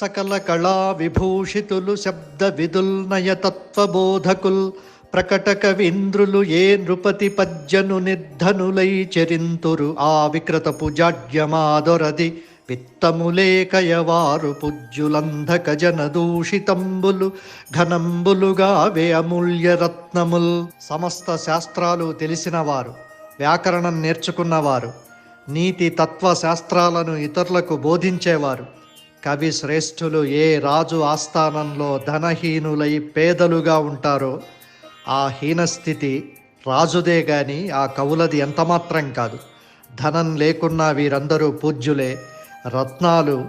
సకల కళా విభూషితులు శబ్ద విదుల్ తత్వబోధకుల్ ప్రకట కవీంద్రులు ఏ నృపతి పద్యను నిర్ధనులై చరింతురు. ఆ వికృతపు జాడ్యమాదొరది విత్తములేకయవారు పుజ్జులంధక జన దూషితంబులు ఘనంబులుగా వే అమూల్య రత్నముల్. సమస్త శాస్త్రాలు తెలిసినవారు వ్యాకరణం నేర్చుకున్నవారు నీతి తత్వ శాస్త్రాలను ఇతరులకు బోధించేవారు. కవి శ్రేష్ఠులు ఏ రాజు ఆస్థానంలో ధనహీనులై పేదలుగా ఉంటారో ఆ హీనస్థితి రాజుదే గాని ఆ కవులది ఎంతమాత్రం కాదు. ధనం లేకున్నా వీరందరూ పూజ్యులే. రత్నాలు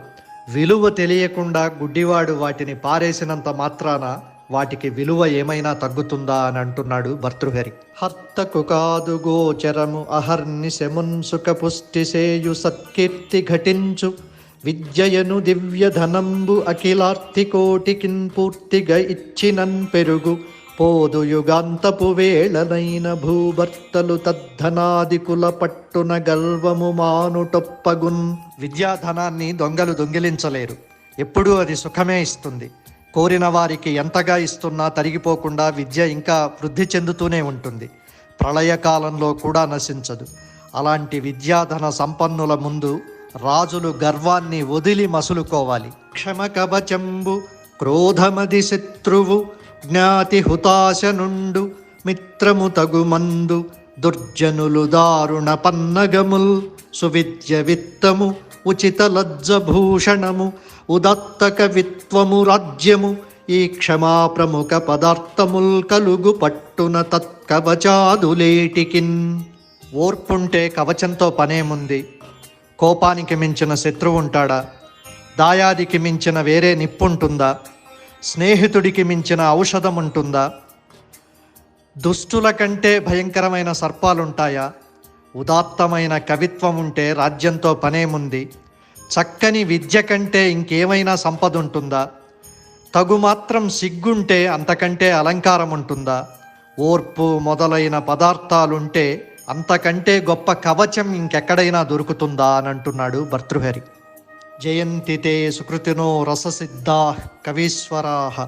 విలువ తెలియకుండా గుడ్డివాడు వాటిని పారేసినంత మాత్రాన వాటికి విలువ ఏమైనా తగ్గుతుందా అని అంటున్నాడు భర్తృహరి. హర్తకు కాదు గోచరము అహర్నిశమున్ సుఖ పుష్టి సేయు సత్కీర్తి ఘటించు. విద్యయను దివ్య ధనంబు అఖిలార్తికోటికిన్ పూర్తిగా ఇచ్చినన్ పెరుగు. పోదు యుగాంతపు వేళనైన భూభర్తలు తద్ధనాదికుల పట్టున గల్వము మానుటొప్పగున్. విద్యాధనాన్ని దొంగలు దొంగిలించలేరు. ఎప్పుడూ అది సుఖమే ఇస్తుంది. కోరిన వారికి ఎంతగా ఇస్తున్నా తరిగిపోకుండా విద్య ఇంకా వృద్ధి చెందుతూనే ఉంటుంది. ప్రళయకాలంలో కూడా నశించదు. అలాంటి విద్యాధన సంపన్నుల ముందు రాజులు గర్వాన్ని వదిలి మసులుకోవాలి. క్షమ కవచంబు క్రోధమది శత్రువు జ్ఞాతి హుతాశ నుండు మిత్రము తగుమందు దుర్జనులు దారుణ పన్నగముల్ సువిద్య విత్తము ఉచిత లజ్జభూషణము ఉదత్త కవిత్వము రాజ్యము ఈ క్షమా ప్రముఖ పదార్థముల్ కలుగు పట్టున తత్కవచాదులేటికిన్. ఓర్పుంటే కవచంతో పనేముంది. కోపానికి మించిన శత్రువు ఉంటాడా దాయాదికి మించిన వేరే నిప్పుంటుందా? స్నేహితుడికి మించిన ఔషధం ఉంటుందా దుష్టుల కంటే భయంకరమైన సర్పాలుంటాయా? ఉదాత్తమైన కవిత్వం ఉంటే రాజ్యంతో పనేముంది? చక్కని విద్య కంటే ఇంకేమైనా సంపద ఉంటుందా తగుమాత్రం సిగ్గుంటే అంతకంటే అలంకారం ఉంటుందా ఓర్పు మొదలైన పదార్థాలుంటే అంతకంటే గొప్ప కవచం ఇంకెక్కడైనా దొరుకుతుందా అని అంటున్నాడు భర్తృహరి. జయంతితే సుకృతినో రససిద్ధా కవీశ్వరా.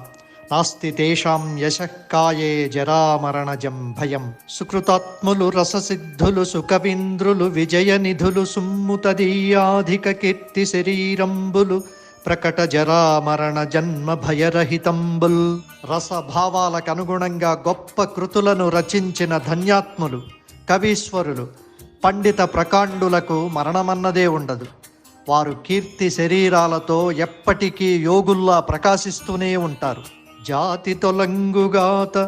నాస్తి తేషాం యశకాయే జరామరణజం భయం. సుకృతాత్ములు రససిద్ధులు సుకవీంద్రులు విజయనిధులు సుమ్ముతదీయాధిక కీర్తి శరీరంబులు ప్రకట జరామరణ జన్మ భయరహితంబుల్. రసభావాలకు అనుగుణంగా గొప్ప కృతులను రచించిన ధన్యాత్ములు. కవీశ్వరులు పండిత ప్రకాండులకు మరణమన్నదే ఉండదు. వారు కీర్తి శరీరాలతో ఎప్పటికీ యోగుల్లా ప్రకాశిస్తూనే ఉంటారు. జాతి తొలంగుగాత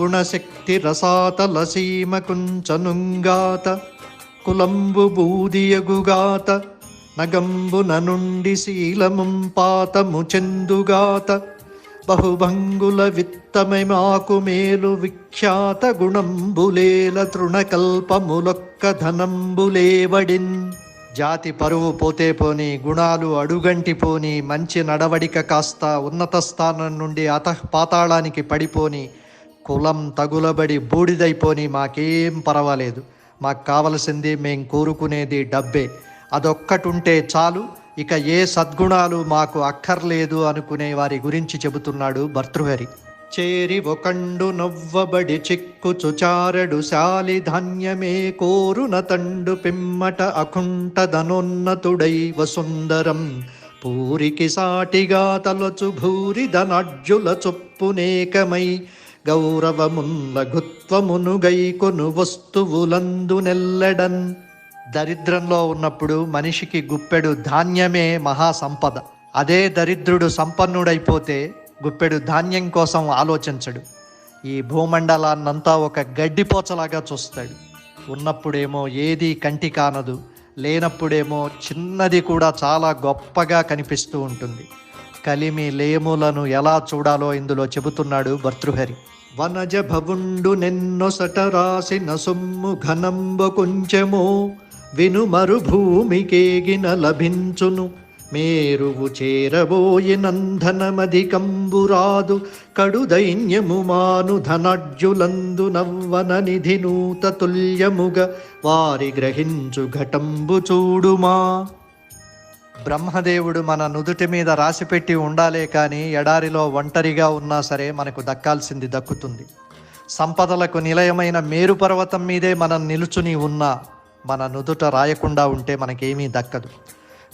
గుణశక్తి రసాత లసీమ కుంచనుంగాత కులంబు బూదియగుగాత నగంబున నుండి శీలముం పాతము చెందుగాత బహుభంగుల విత్తమై మాకు మేలు విఖ్యాత గుణంబులేల తృణకల్పములొక్క ధనంబులేవడిన్ జాతి పరువు పోతే పోని గుణాలు అడుగంటి పోని మంచి నడవడిక కాస్త ఉన్నత స్థానం నుండి అతః పాతాళానికి పడిపోని కులం తగులబడి బూడిదైపోని మాకేం పర్వాలేదు. మాకు కావలసింది మేం కోరుకునేది డబ్బే. అదొక్కటుంటే చాలు. ఇక ఏ సద్గుణాలు మాకు అక్కర్లేదు అనుకునే వారి గురించి చెబుతున్నాడు భర్తృహరి. చేరి ఒకండు నవ్వబడి చిక్కుచు చారడు శాలి ధాన్యమే కోరున తండు పిమ్మట అకుంఠదనోన్నతుడై వసుందరం పూరికి సాటిగా తలచు భూరి ధనాడ్యుల చొప్పునేకమై గౌరవమున్ లఘుత్వమును గైకొను వస్తువులందు నెల్లెడన్ దరిద్రంలో ఉన్నప్పుడు మనిషికి గుప్పెడు ధాన్యమే మహాసంపద అదే దరిద్రుడు సంపన్నుడైపోతే గుప్పెడు ధాన్యం కోసం ఆలోచించడు. ఈ భూమండలాన్నంతా ఒక గడ్డిపోచలాగా చూస్తాడు. ఉన్నప్పుడేమో ఏది కంటి కానదు. లేనప్పుడేమో చిన్నది కూడా చాలా గొప్పగా కనిపిస్తూ ఉంటుంది. కలిమి లేములను ఎలా చూడాలో ఇందులో చెబుతున్నాడు భర్తృహరి. వనజ భవుండు నెన్నొసట రాసిన సొమ్ము ఘనంబు కొంచెమో విను మరుభూమికేగిన లభించును. మేరువు చేరబోయినంధనమధికంబురాదు కడు దైన్యము మాను ధనాడ్యులందు నవ్వన నిధి నూత తుల్యముగ. వారి గ్రహించు ఘటంబు చూడుమా. బ్రహ్మదేవుడు మన నుదుటి మీద రాసిపెట్టి ఉండాలే కానీ ఎడారిలో ఒంటరిగా ఉన్నా సరే మనకు దక్కాల్సింది దక్కుతుంది. సంపదలకు నిలయమైన మేరు పర్వతం మీదే మనం నిలుచుని ఉన్నా మన నుదుట రాయకుండా ఉంటే మనకేమీ దక్కదు.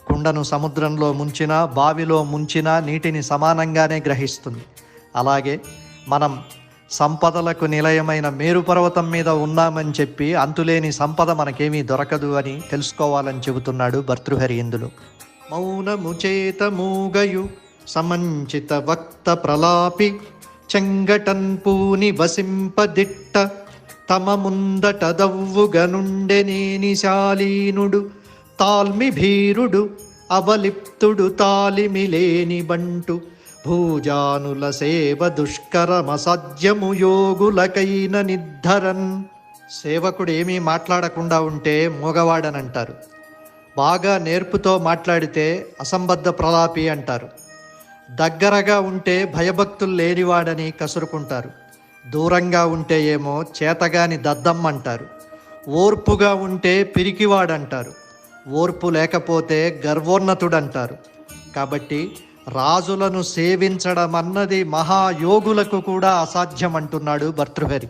కుండను సముద్రంలో ముంచినా బావిలో ముంచినా నీటిని సమానంగానే గ్రహిస్తుంది. అలాగే మనం సంపదలకు నిలయమైన మేరు పర్వతం మీద ఉన్నామని చెప్పి అంతులేని సంపద మనకేమీ దొరకదు అని తెలుసుకోవాలని చెబుతున్నాడు భర్తృహరి ఇందులో. మౌనము చేత మూగయు సమంచిత వక్త ప్రలాపి చెంగటన్ పూని వసింపదిట్ట తమ ముందట దవ్వుగనుండెనేని శాలీనుడు తాల్మి భీరుడు అవలిప్తుడు తాలిమిలేని బంటు భూజానుల సేవ దుష్కరమసాధ్యము యోగులకైన నిద్ధరన్. సేవకుడు ఏమీ మాట్లాడకుండా ఉంటే మూగవాడనంటారు. బాగా నేర్పుతో మాట్లాడితే అసంబద్ధ ప్రలాపి అంటారు. దగ్గరగా ఉంటే భయభక్తులు లేనివాడని కసురుకుంటారు. దూరంగా ఉంటే ఏమో చేతగాని దద్దమ్మ అంటారు ఓర్పుగా ఉంటే పిరికివాడంటారు. ఓర్పు లేకపోతే గర్వోన్నతుడంటారు. కాబట్టి రాజులను సేవించడం అన్నది మహాయోగులకు కూడా అసాధ్యం అంటున్నాడు భర్తృహరి.